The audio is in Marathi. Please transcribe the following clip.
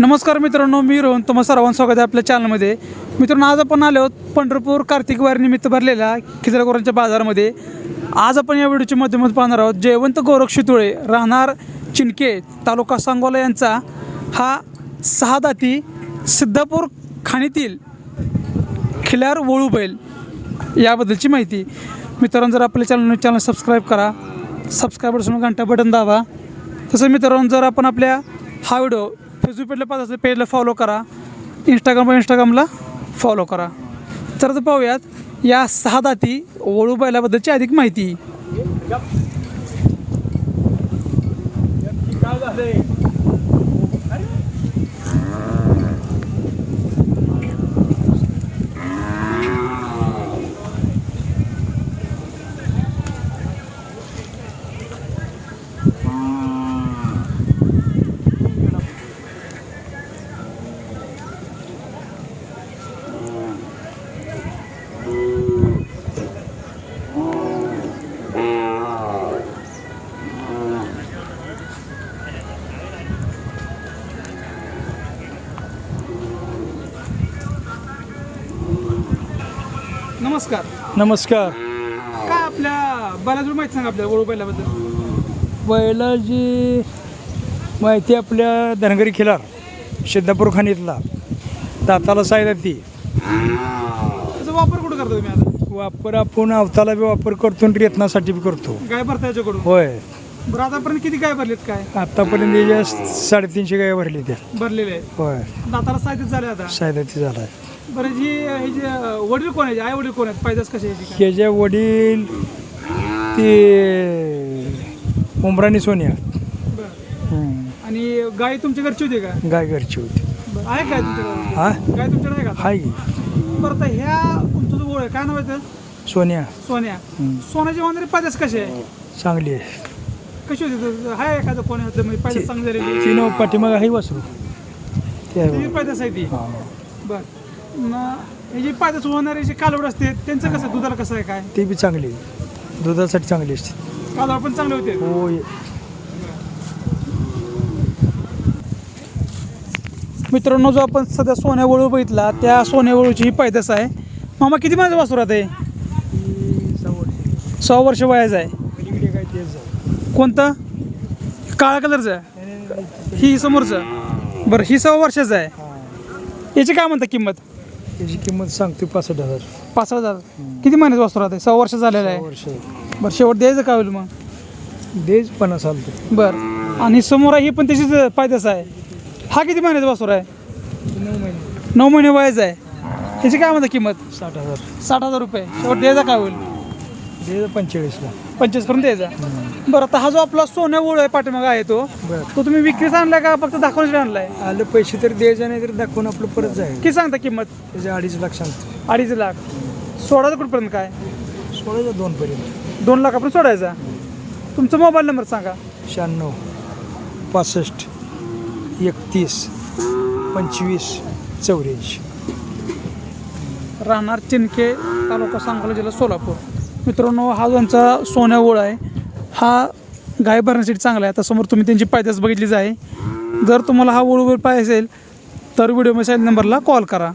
नमस्कार मित्रांनो मी रोहन. तुम्हा सर्वांचं स्वागत आहे आपल्या चॅनलमध्ये मित्रांनो आज आपण आलो आहोत पंढरपूर कार्तिक वारीनिमित्त भरलेल्या खिद्रागोरांच्या बाजारामध्ये. आज आपण या व्हिडिओच्या माध्यमातून पाहणार आहोत जयवंत गोरख शितुळे राहणार चिनके तालुका सांगोला यांचा हा सहा दाती सिद्धापूर खाणीतील खिल्यार वळू बैल याबद्दलची माहिती. मित्रांनो जर आपल्या चॅनल चॅनल सबस्क्राईब करा सबस्क्राईबर समोर घंटा बटन दाबा. तसं मित्रांनो जर आपण आपल्या हा व्हिडिओ फेसबुक पेजला पाहत असेल पेजला फॉलो करा. इंस्टाग्राम इंस्टाग्रामला फॉलो करा. तर तर पाहूयात या सहा दाती वळू बैलाबद्दलची अधिक माहिती. नमस्कार. नमस्कार. काय आपल्या बैलाजवळ माहिती सांगा आपल्या वळू बैलाबद्दल बैलाची माहिती आपल्या धनगरी खिलार सिद्धापूर खाणीतला. दाताला सायदा ती. त्याचा वापर कुठं करता तुम्ही आता? वापर आपण अवताला बी वापर करतो आणि रेतनासाठी बी करतो. गाय भरता याच्याकडून? होय. बरं आतापर्यंत किती गाय भरलेत काय? आत्तापर्यंत याच्या साडेतीनशे गाय भरली त्या भरलेले आहेत. होय. दाताला साहित्य झाले आता? सायदा ती झाला बरं जी हे जे वडील कोण आहे आई वडील कोण आहेत? पैदास कसे आहे ह्याच्या वडील ते उमराणी सोनिया. बरं. हम्म. आणि गाय तुमच्या घरची होती का? गाय घरची होती. बरं आहे काय तुमच्याकडे हा? गाय तुमच्याकडे आहे का? हाय की. बरं तर ह्या तुमचं जो आहे काय नाव आहे त्याचं? सोनिया. सोन्या. हम्म. सोन्याची होणारी पैदास कशी आहे? चांगली आहे. कशी होती? हाय एखादं कोण होतं? म्हणजे पैदास चांगली झालेली ती नऊ पाठीमाग आहे वासरू. ते आहे ती बघा. पैदास आहे ती हा. बरं. हे जी पैदास होणारे जे कालवड असते त्यांचं कसं? दुधाला कसं आहे काय? ती बी चांगली. आहे. दुधासाठी चांगली असते. कालवड पण चांगले होते. हो मित्रांनो जो आपण सध्या सोन्या वळू बघितला त्या सोन्या वळूची ही पैदास आहे. मामा किती महिन्याचा वासुरात आहे सहा वर्ष. वयाचं आहे. कोणतं? काळ्या कलरचं आहे. ही समोरचं. बरं ही सहा वर्षाचं आहे. याची काय म्हणता किंमत? त्याची किंमत सांगते पासष्ट हजार. पाच हजार. किती महिन्याचं वासुरात आहे सहा वर्ष झालेलं आहे. वर्ष बरं शेवट द्यायचं काय होईल मग? देज पन्नास चालते बरं. आणि समोर आहे ही पण त्याचीच पायदास आहे. हा किती महिन्याचा वासुर आहे नऊ महिने. नऊ महिने वयाचा आहे. त्याची काय म्हणता किंमत? साठ हजार. साठ हजार रुपये. शेवट द्यायचा काय होईल? देज पंचेचाळीसला. पंचवीसपर्यंत द्यायचा बरं आता हा जो आपला सोन्या ओळ आहे पाठीमागा आहे तो बरं. तो तुम्ही विक्रीचा आणलाय का? फक्त दाखवण्यासाठी आणलाय? आलं पैसे तर द्यायचे नाही तर दाखवून आपलं परत जाईल. किती सांगता किंमत? त्याचे अडीच लाख सांगतो. अडीच लाख. सोळाचा कुठपर्यंत काय? सोळाच्या दोन पर्यंत दोन लाखापर्यंत सोडायचा? तुमचा मोबाईल नंबर सांगा. शहाण्णव पासष्ट एकतीस पंचवीस चौऱ्याऐंशी. राहणार चिनके तालुका सांगोला जिल्हा सोलापूर. मित्रांनो हा त्यांचा सोन्या ओळ आहे हा गाय भरण्यासाठी चांगला आहे. आता समोर तुम्ही त्यांची पायदास बघितलीच आहे. जर तुम्हाला हा ओळूवर पाहिजे असेल तर व्हिडिओ मेसेज नंबरला कॉल करा.